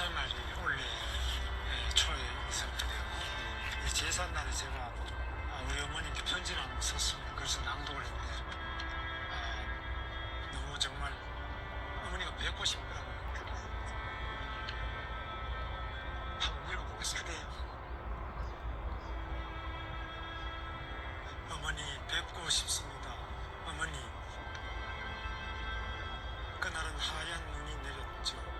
제사날이 올해 예, 초에 있었는데요. 이 제사날에 제가 아, 우리 어머님께 편지를 한번 썼습니다. 그래서 낭독을 했는데 아, 너무 정말 어머니가 뵙고 싶더라고요. 한번 읽어보겠습니다. 어머니 뵙고 싶습니다. 어머니 그날은 하얀 눈이 내렸죠.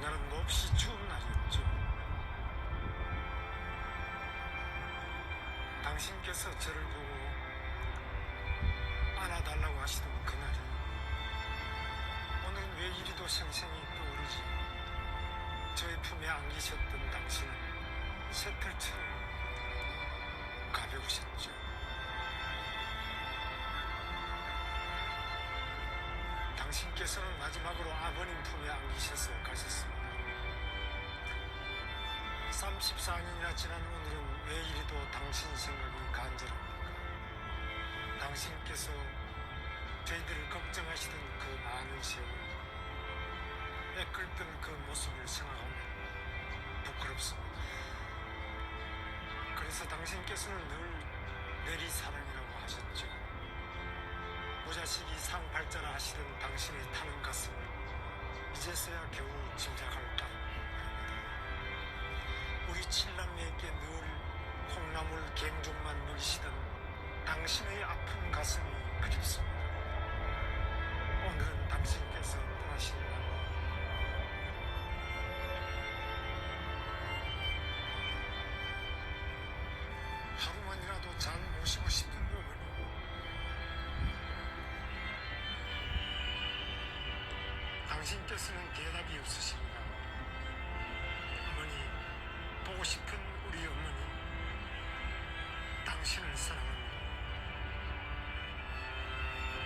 그날은 몹시 추운 날이었죠. 당신께서 저를 보고 안아달라고 하시던 그날이 오늘은 왜 이리도 생생히 떠오르지? 저의 품에 안기셨던 당신은 새털처럼 당신께서는 마지막으로 아버님 품에 안기셔서 가셨습니다. 34년이나 지난 오늘은 왜 이리도 당신 생각이 간절합니까? 당신께서 저희들을 걱정하시던 그 많은 세월, 애끓던 그 모습을 생각하면 부끄럽습니다. 그래서 당신께서는 늘 내리 사랑이라고 하셨죠. 모자식이 상팔자라 하시던 당신의 타는 가슴을 이제서야 겨우 짐작할 따름입니다. 우리 칠남매에게 늘 콩나물 갱죽만 먹이시던 당신의 아픈 가슴이 그립습니다. 오늘은 당신께서 떠나신 날 하루만이라도 잘 모시고 싶은 당신께서는 대답이 없으십니다. 어머니 보고 싶은 우리 어머니 당신을 사랑합니다